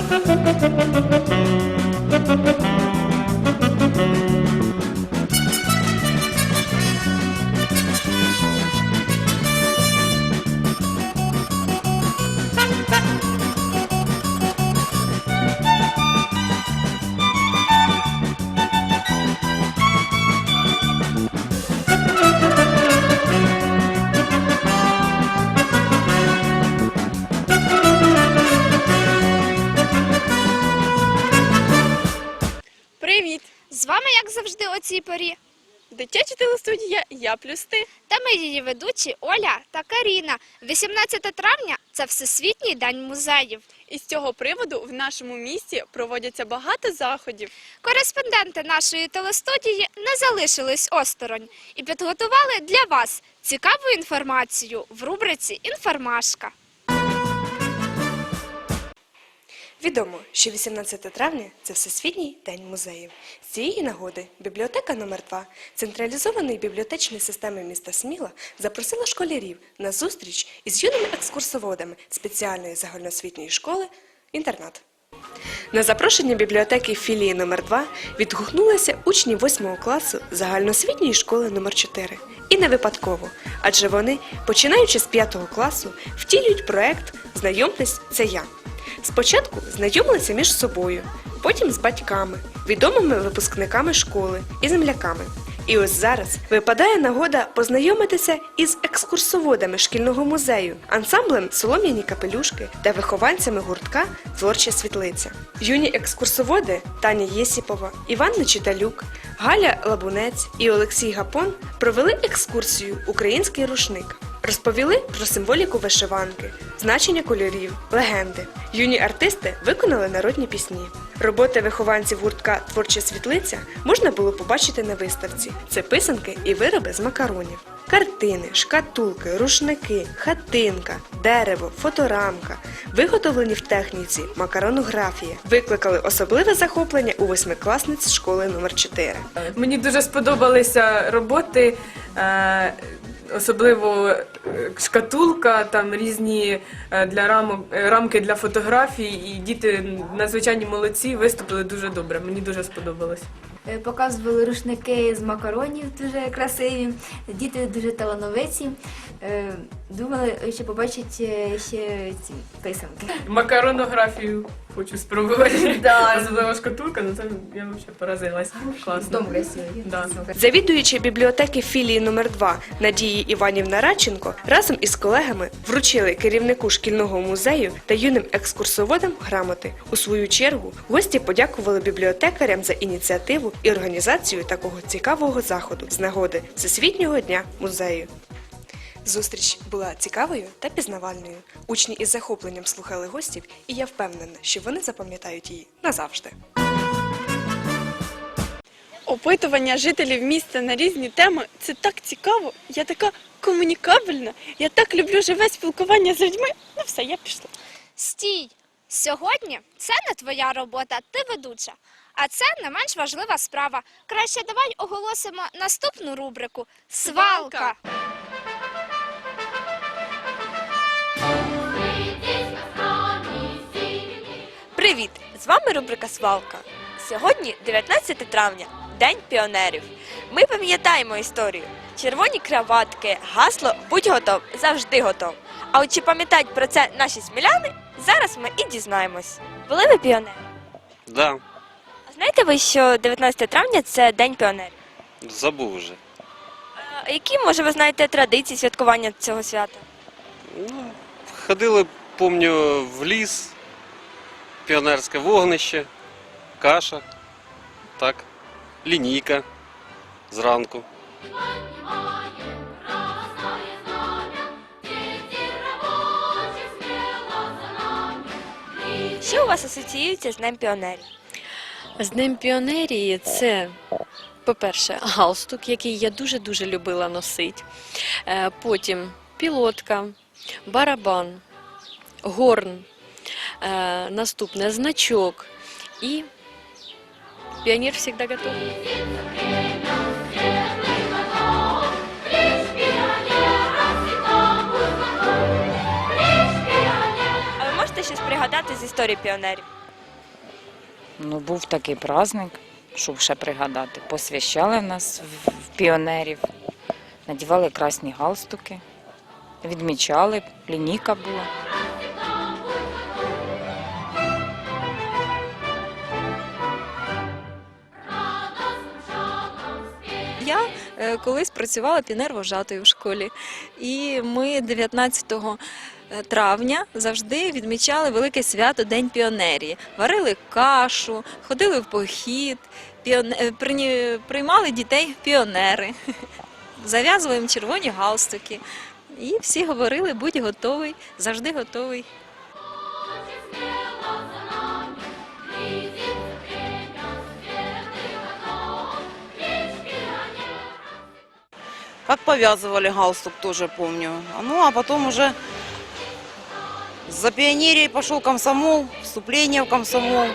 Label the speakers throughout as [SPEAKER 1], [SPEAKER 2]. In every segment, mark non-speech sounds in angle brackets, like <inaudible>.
[SPEAKER 1] Привіт!
[SPEAKER 2] Завжди, о цій порі.
[SPEAKER 1] Дитяча телестудія Я плюс ти.
[SPEAKER 2] Та ми її ведучі Оля та Каріна. 18 травня це Всесвітній день музеїв.
[SPEAKER 1] І з цього приводу в нашому місті проводяться багато заходів.
[SPEAKER 2] Кореспонденти нашої телестудії не залишились осторонь і підготували для вас цікаву інформацію в рубриці Інформашка.
[SPEAKER 3] Відомо, що 18 травня це Всесвітній день музеїв. З цієї нагоди бібліотека номер 2 централізованої бібліотечної системи міста Сміла запросила школярів на зустріч із юними екскурсоводами спеціальної загальноосвітньої школи інтернат. На запрошення бібліотеки філії номер 2 відгукнулися учні 8 класу загальноосвітньої школи номер 4 І не випадково, адже вони, починаючи з 5 класу, втілюють проект Знайомтесь, це я. Спочатку знайомилися між собою, потім з батьками, відомими випускниками школи і земляками. І ось зараз випадає нагода познайомитися із екскурсоводами шкільного музею, ансамблем Солом'яні капелюшки та вихованцями гуртка Творча світлиця. Юні екскурсоводи Таня Єсіпова, Іван Нечиталюк, Галя Лабунець і Олексій Гапон провели екскурсію Український рушник. Розповіли про символіку вишиванки, значення кольорів, легенди. Юні артисти виконали народні пісні. Роботи вихованців гуртка Творча світлиця можна було побачити на виставці. Це писанки і вироби з макаронів. Картини, шкатулки, рушники, хатинка, дерево, фоторамка, виготовлені в техніці макаронографія, викликали особливе захоплення у восьмикласниць школи номер 4
[SPEAKER 4] Мені дуже сподобалися роботи, е, особливо е, шкатулка, там різні е, для рамок, е, рамки для фотографій, і діти надзвичайні молодці, виступили дуже добре. Мені дуже сподобалось.
[SPEAKER 5] Показували рушники з макаронів дуже красиві, діти дуже талановиті. Думали, що побачать е, ще ці писанки.
[SPEAKER 4] Макаронографію хочу спробувати. <laughs>
[SPEAKER 5] Да.
[SPEAKER 4] Шкатулка, ну це я взагалі поразилась. Класно.
[SPEAKER 5] Добре сьогодні.
[SPEAKER 4] Да.
[SPEAKER 3] Завідуюча бібліотеки філії номер 2 Надії Іванівна Радченко разом із колегами вручили керівнику шкільного музею та юним екскурсоводам грамоти. У свою чергу гості подякували бібліотекарям за ініціативу і організацію такого цікавого заходу з нагоди Всесвітнього дня музею. Зустріч була цікавою та пізнавальною. Учні із захопленням слухали гостів, і я впевнена, що вони запам'ятають її назавжди.
[SPEAKER 1] Опитування жителів міста на різні теми це так цікаво. Я така комунікабельна. Я так люблю живе спілкування з людьми. Ну все, я пішла.
[SPEAKER 2] Стій! Сьогодні це не твоя робота, ти ведуча. А це не менш важлива справа. Краще давай оголосимо наступну рубрику Свалка.
[SPEAKER 6] Привіт! З вами рубрика Свалка. Сьогодні 19 травня, День піонерів. Ми пам'ятаємо історію. Червоні краватки, гасло будь готов, завжди готов. А от чи пам'ятають про це наші сміляни? Зараз ми і дізнаємось. Були ви піонери?
[SPEAKER 7] Да,
[SPEAKER 6] А знаєте ви, що 19 травня це День піонерів?
[SPEAKER 7] забув вже.
[SPEAKER 6] А які, може, ви знаєте традиції святкування цього свята?
[SPEAKER 7] Ну, ходили, помню, в ліс, піонерське вогнище, каша, так, лінійка зранку.
[SPEAKER 6] Що у вас асоціюється з Днем піонерів?
[SPEAKER 8] З Днем піонерії це, по-перше, галстук, який я дуже-дуже любила носити. Е, Потім пілотка, барабан, горн, наступне значок і піонер завжди готовий.
[SPEAKER 6] А ви можете щось пригадати з історії піонерів?
[SPEAKER 9] Ну, був такий праздник, щоб ще пригадати. Посвящали нас в в піонерів, надівали красні галстуки, відмічали, лінійка була.
[SPEAKER 10] Колись працювала піонер-вожатою в школі, і ми 19 травня завжди відмічали велике свято День піонерії. Варили кашу, ходили в похід, е, приймали дітей піонери, <laughs> зав'язували їм червоні галстуки. І всі говорили, будь готовий, завжди готовий.
[SPEAKER 11] Как повязывали галстук, тоже помню. Ну, а потом уже за пионерией пошел комсомол, вступление в комсомол.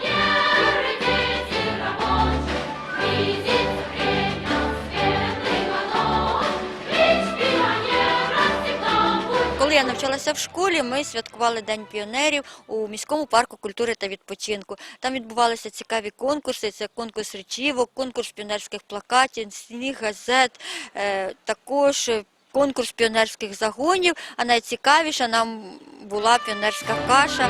[SPEAKER 12] Я навчалася в школі, ми святкували День піонерів у міському парку культури та відпочинку. Там відбувалися цікаві конкурси. Це конкурс речівок, конкурс піонерських плакатів, сніг, газет, е, також конкурс піонерських загонів. А найцікавіша нам була піонерська каша.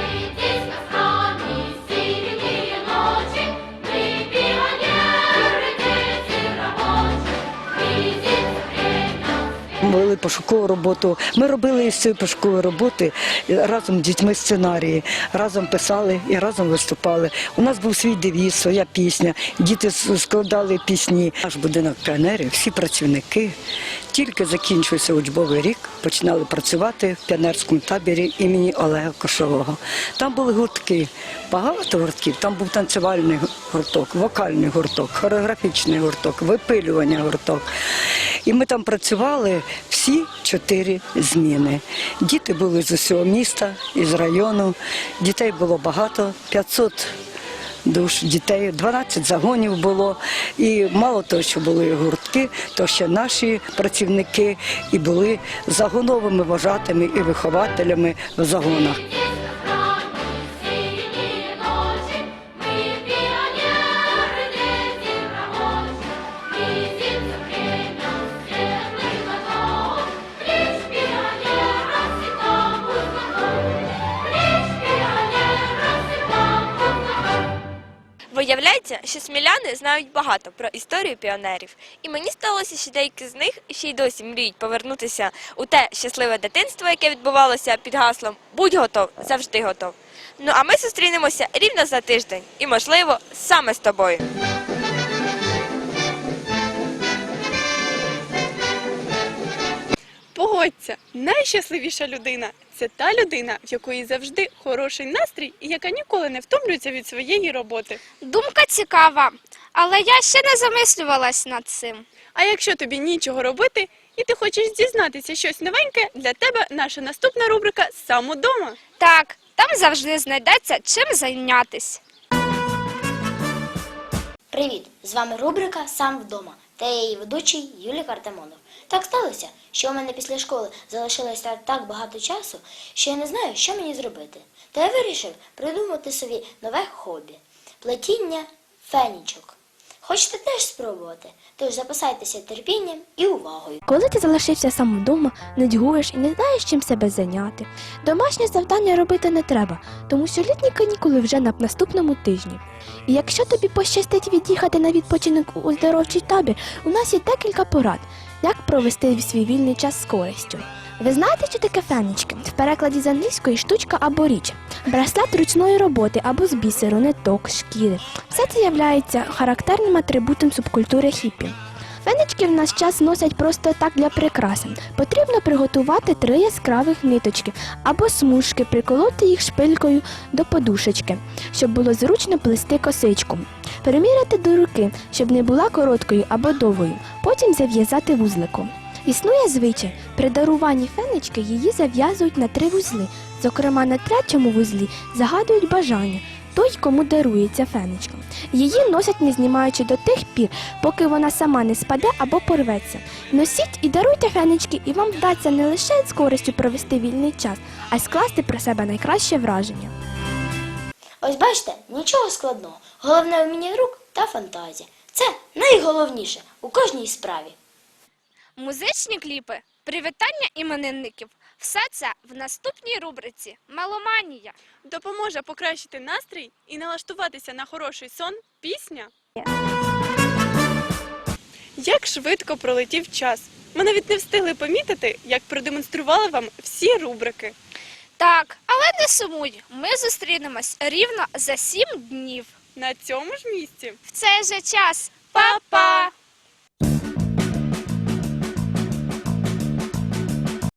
[SPEAKER 13] Вели пошукову роботу. Ми робили із цієї пошукової роботи разом з дітьми сценарії, разом писали і разом виступали. У нас був свій девіз, своя пісня. Діти складали пісні. Наш будинок піонерів, всі працівники. Тільки закінчився учбовий рік, починали працювати в піонерському таборі імені Олега Кошового. Там були гуртки, багато гуртків. Там був танцювальний гурток, вокальний гурток, хореографічний гурток, випилювання гурток. І ми там працювали всі чотири зміни. Діти були з усього міста, із району. Дітей було багато, 500 душ дітей, 12 загонів було. І мало того, що були гуртки, то ще наші працівники і були загоновими вожатими і вихователями в загонах.
[SPEAKER 6] Виявляється, що сміляни знають багато про історію піонерів. І мені сталося, що деякі з них ще й досі мріють повернутися у те щасливе дитинство, яке відбувалося під гаслом Будь готов, завжди готов. Ну а ми зустрінемося рівно за тиждень і, можливо, саме з тобою.
[SPEAKER 1] Погодься, найщасливіша людина це та людина, в якої завжди хороший настрій і яка ніколи не втомлюється від своєї роботи.
[SPEAKER 2] Думка цікава, але я ще не замислювалась над цим.
[SPEAKER 1] А якщо тобі нічого робити і ти хочеш дізнатися щось новеньке, для тебе наша наступна рубрика Сам удома.
[SPEAKER 2] Так, там завжди знайдеться чим зайнятись.
[SPEAKER 14] Привіт! З вами рубрика Сам вдома та її ведучий Юлій Картамонов. Так сталося, що у мене після школи залишилося так багато часу, що я не знаю, що мені зробити. Та я вирішив придумати собі нове хобі плетіння фенічок. Хочете теж спробувати? Тож запасайтеся терпінням і увагою.
[SPEAKER 15] Коли ти залишився сам вдома, нудьгуєш і не знаєш, чим себе зайняти. Домашнє завдання робити не треба, тому що літні канікули вже на наступному тижні. І якщо тобі пощастить від'їхати на відпочинок у оздоровчий табір, у нас є декілька порад, як провести свій вільний час з користю. Ви знаєте, що таке фенечки? В перекладі з англійської штучка або річ. Браслет ручної роботи або з бісеру, ниток, шкіри. Все це є характерним атрибутом субкультури хіппі. Фенечки в наш час носять просто так для прикраси. Потрібно приготувати три яскравих ниточки або смужки, приколоти їх шпилькою до подушечки, щоб було зручно плести косичку. Переміряти до руки, щоб не була короткою або довгою, потім зав'язати вузликом. Існує звичай, при даруванні фенечки її зав'язують на три вузли. Зокрема, на третьому вузлі загадують бажання той, кому дарується фенечка. Її носять не знімаючи до тих пір, поки вона сама не спаде або порветься. Носіть і даруйте фенечки, і вам вдасться не лише з користю провести вільний час, а й скласти про себе найкраще враження.
[SPEAKER 14] Ось бачите, нічого складного. Головне вміння рук та фантазія. Це найголовніше у кожній справі.
[SPEAKER 2] Музичні кліпи, привітання іменинників. Все це в наступній рубриці Меломанія.
[SPEAKER 1] Допоможе покращити настрій і налаштуватися на хороший сон пісня. Як швидко пролетів час. Ми навіть не встигли помітити, як продемонстрували вам всі рубрики.
[SPEAKER 2] Так, але не сумуй, ми зустрінемось рівно за сім днів.
[SPEAKER 1] На цьому ж місці.
[SPEAKER 2] В цей же час. Па-па!